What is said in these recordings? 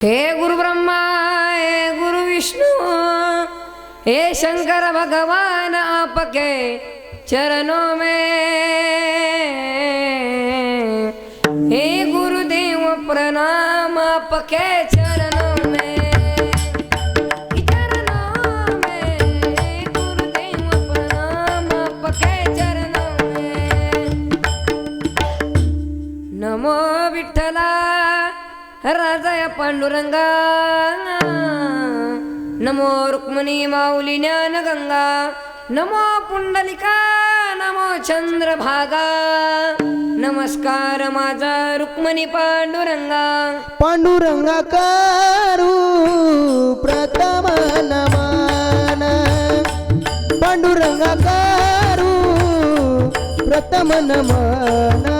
हे गुरु ब्रह्मा हे गुरु विष्णु हे शंकर भगवान आपके चरणों में हे गुरुदेव प्रणाम आपके चरणों राजाया पांडुरंगा. नमो रुक्मिणी माऊली ज्ञान गंगा नमो पुंडलिका नमो चंद्रभागा. नमस्कार माझा रुक्मिणी पांडुरंगा. पांडुरंगाकारू प्रथम नमान. पांडुरंगाकारू प्रथम प्रथम नमन.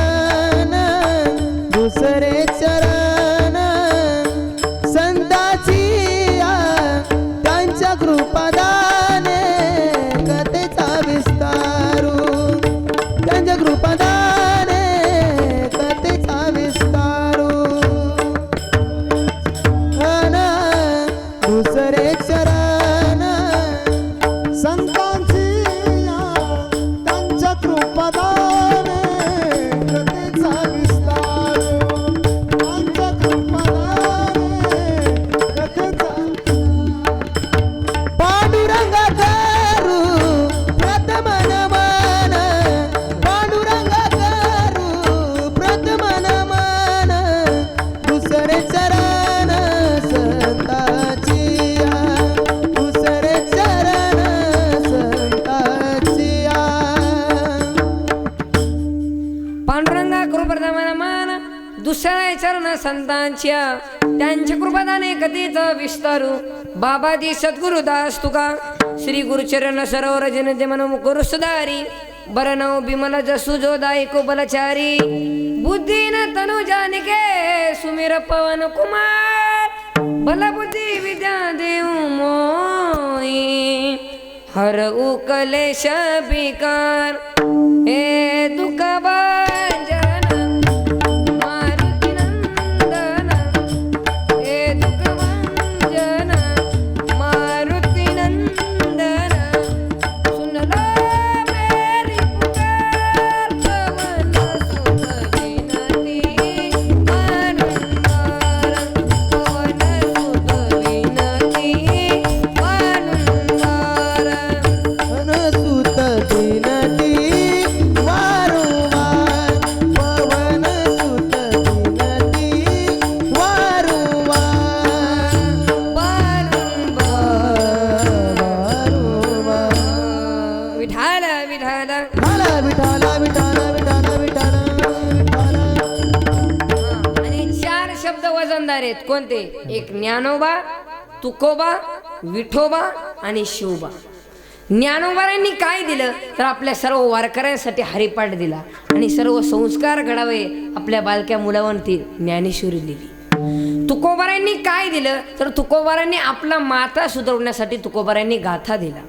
त्यांच्या पांडुरंगा मान दुसऱ्या चरण संतांच्या. त्यांच्या कृपदाने कधीच विस्तारू. बाबाजी सद्गुरु दास तुका. श्री गुरुचरण सरोवर जन जमन मुकुरु सुधारी. बरनव बिमल जसु जो दायको बलचारी बुद्धीन तनु जानिके सुमिर पवन कुमार. बल बुद्धी विद्या देव मोई. हर उकलेश बिकार. हे दुखबार शब्द आहेत कोणते? एक ज्ञानोबा तुकोबा विठोबा आणि शिवबा. ज्ञानोबारांनी काय दिलं? तर आपल्या सर्व वारकऱ्यांसाठी हरिपाठ दिला आणि सर्व संस्कार घडावे आपल्या बालक्या मुलावरती ज्ञानेश्वरी दिली. तुकोबारांनी काय दिलं? तर तुकोबारांनी आपला माता सुधारण्यासाठी तुकोबारांनी गाथा दिला.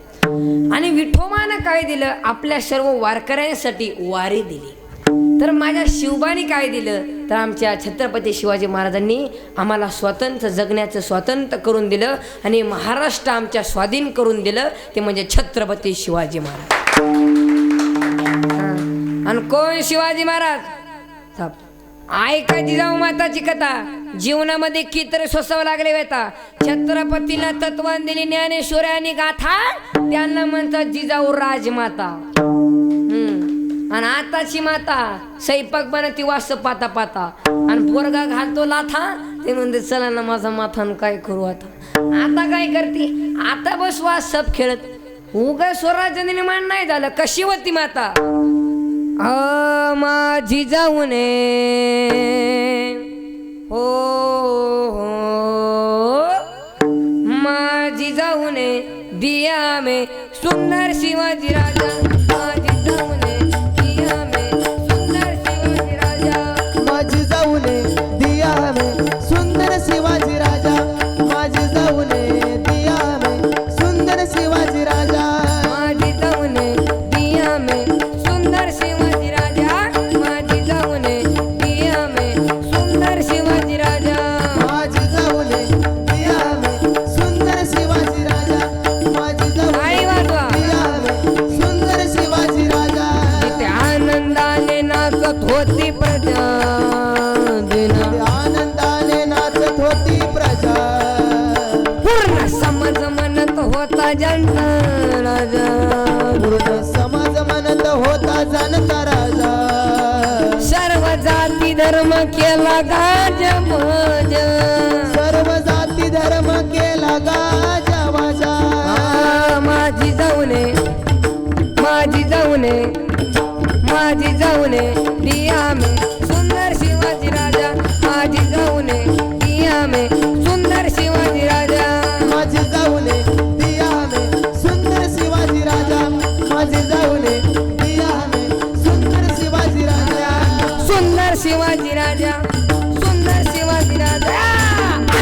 आणि विठोबानं काय दिलं? आपल्या सर्व वारकऱ्यांसाठी वारी दिली. तर माझ्या शिवबाने काय दिलं? तर आमच्या छत्रपती शिवाजी महाराजांनी आम्हाला स्वातंत्र्य जगण्याचं स्वातंत्र्य करून दिलं आणि महाराष्ट्र आमच्या स्वाधीन करून दिलं. ते म्हणजे छत्रपती शिवाजी महाराज. आणि कोण शिवाजी महाराज? ऐका जिजाऊ माताची कथा. जीवनामध्ये कितर सोसावं लागले वेता छत्रपतीला तत्वान दिली ज्ञानेश्वरी गाथा त्यांना म्हणतात जिजाऊ राजमाता. आणि आताची माता स्वयंपाक बनती वास पाता पाता. आणि पोरगा घालतो लाथा ते म्हणते चला ना माझा माथान काय करू आता? आता काय करते? आता बस वास खेळत. उग स्वराज्य निर्माण नाही झालं. कशी होती माता? अ माझी जाऊन हो हो. माझी जाऊन दिया मे सुंदर शिवाजी राजा. होती प्रजा दिना आनंदाने नाचत होती प्रजा. पूर्ण समज म्हणत होता जनता राजा. पूर्ण समाज म्हणत होता जाणता राजा. सर्व जाती धर्म केला गाज मज सर्व जाती धर्म केला गाजा माझी जाऊने माझी जाऊने माझी जाऊने दिया में. सुंदर शिवाजी राजा माझी जाऊने दिया में. सुंदर शिवाजी राजा. माझी जाऊने दिया में. सुंदर शिवाजी राजा माझी जाऊने दिया में. सुंदर शिवाजी राजा. सुंदर शिवाजी राजा सुंदर शिवाजी राजा.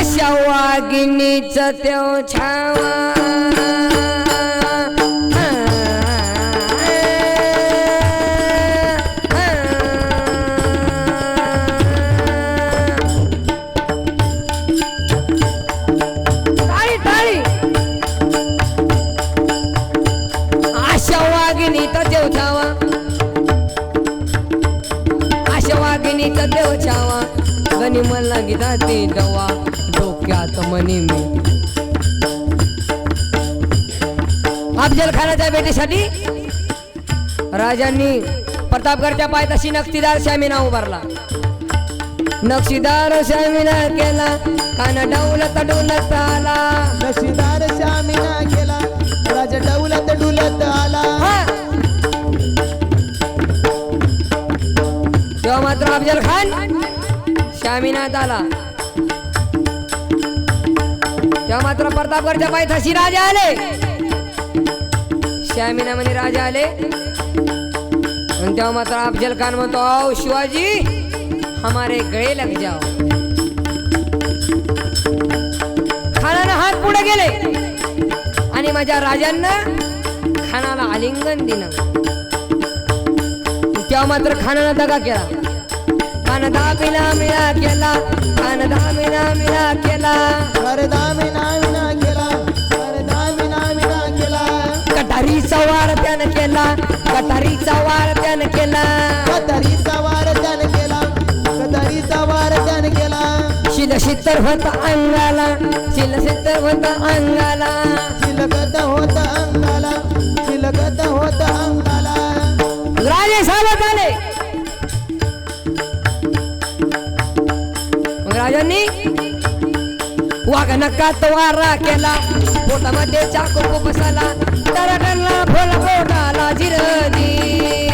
अशा वागिनीच त्यो छावा. ते दवा डोक्यात मनी मी. अफजल खानाच्या भेटीसाठी राजांनी प्रतापगडच्या पायथ्याशी नक्षीदार शामिना उभारला. नक्षीदार शामिना केला काना डौलत डोलत आला. नशीदार शामिना केला राजा डौलत डुलत आला. तेव्हा मात्र अफजल खान श्यामीनाथ आला तेव्हा मात्र प्रतापगडच्या पायथ्याशी राजा आले. श्यामीना म्हणे राजा आले. आणि तेव्हा मात्र अफजल खान म्हणतो आओ शिवाजी हमारे गळे लग जाओ. खानानं हात पुढे गेले आणि माझ्या राजांना खानाला आलिंगन दिलं. तेव्हा मात्र खानानं दगा केला. खान दामिना मिळा केला खान दामिना मिळा केला. अरे दामिना विना केला अरे दामिना विना केला. कटारीचा वार त्यानं केला कटारीचा वार त्यानं केला. कतरीचा वार त्याने केला कतरीचा वार त्याने केला. शिल शित्तर होत अंगाला शिल शित्तर होत अंगाला. चिलकत मग राजांनी वाघ नकात वारा केला पोटामध्ये चाकू बसाला तर भोला पोटाला जिरदी